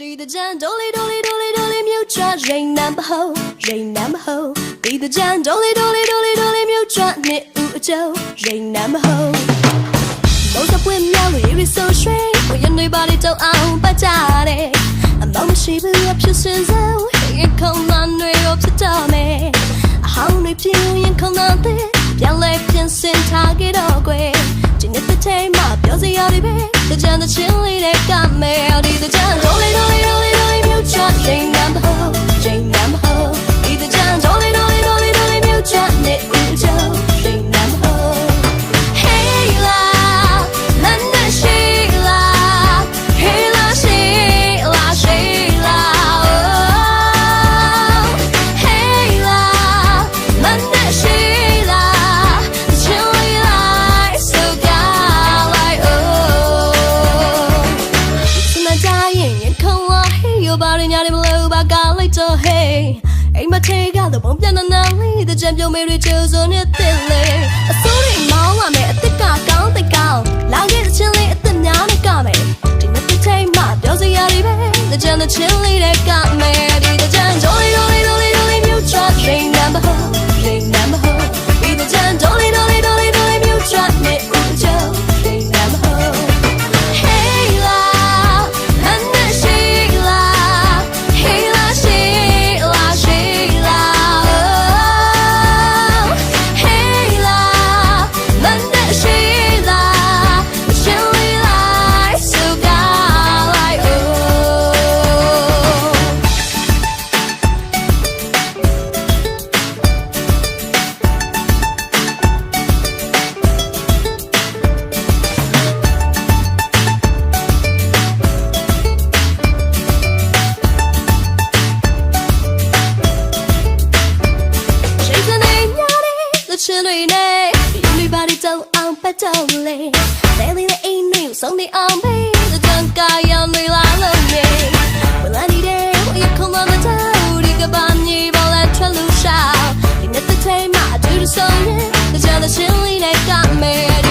ဒီတကြံဒိုလီဒိုလီဒိုလီဒိုလီမြူချရိန်နံမဟုတ်ရိန်နံမဟုတ်ဒီတကြံဒိုလီဒိုလီဒိုလီဒိုလီမြူချနှစ်ဦးအကျုံရိန်နံမဟုတ်ဘုံစပွင့်မြောက်လို့ရီဆိုရွှေဘယ်နေပါလိတောင်းအောင်ပတ်ကြတယ်အမောင်မရှိဘူးအဖြစ်စင်စုံရင်ခုံမတွေရောဖြစ်တော့မယ်အဟောင်းတွေပြင်းရင်ခုံမတဲ့ပြန်လဲပြင်ဆင်ထားကြတော့ကွယ်ဒီနေ့တစ်ချိန်မှပြောစရာတွေပဲတကြံတဲ့ချင်းလေးတွေကမယ်ဒီတကြံ come on hey your body ညာနေမလို့ပါကလိုက်တော့ hey အိမ်မထဲကတော့ပုံပြန်နေနေလေးတကြံပြုံးမေတွေချိုးစုံနေတဲ့လေအစိုးရမောင်းလာမယ်အစ်စ်ကကောင်းတဲ့ကောင်းလာခဲ့တဲ့ချင်းလေးအစ်စ်များနဲ့ကမယ်ဒီနေ့တစ်ချိန်မှပြောစရာတွေပဲတကြံတဲ့ချင်းလေးတွေကမယ်ဒီတကြံ jolly jolly jolly jolly new truck train number 4 င်းတွေနဲ့ဒီမိဘတွေကြောင့်အောင်ပတ်ကြောင့်လေလဲလေးလေးအိမ်တွေဆုံးနေအောင်ပဲကြံကာရောင်တွေလာလို့နေဝလာနေတယ်ဝရခုံမမတော်ဒီကဘာမြေဘလာထလူရှာဒီနေ့တစ်ချိန်မှာအတူတူဆုံးနေကြတဲ့ရှင်လေးနဲ့ကမဲ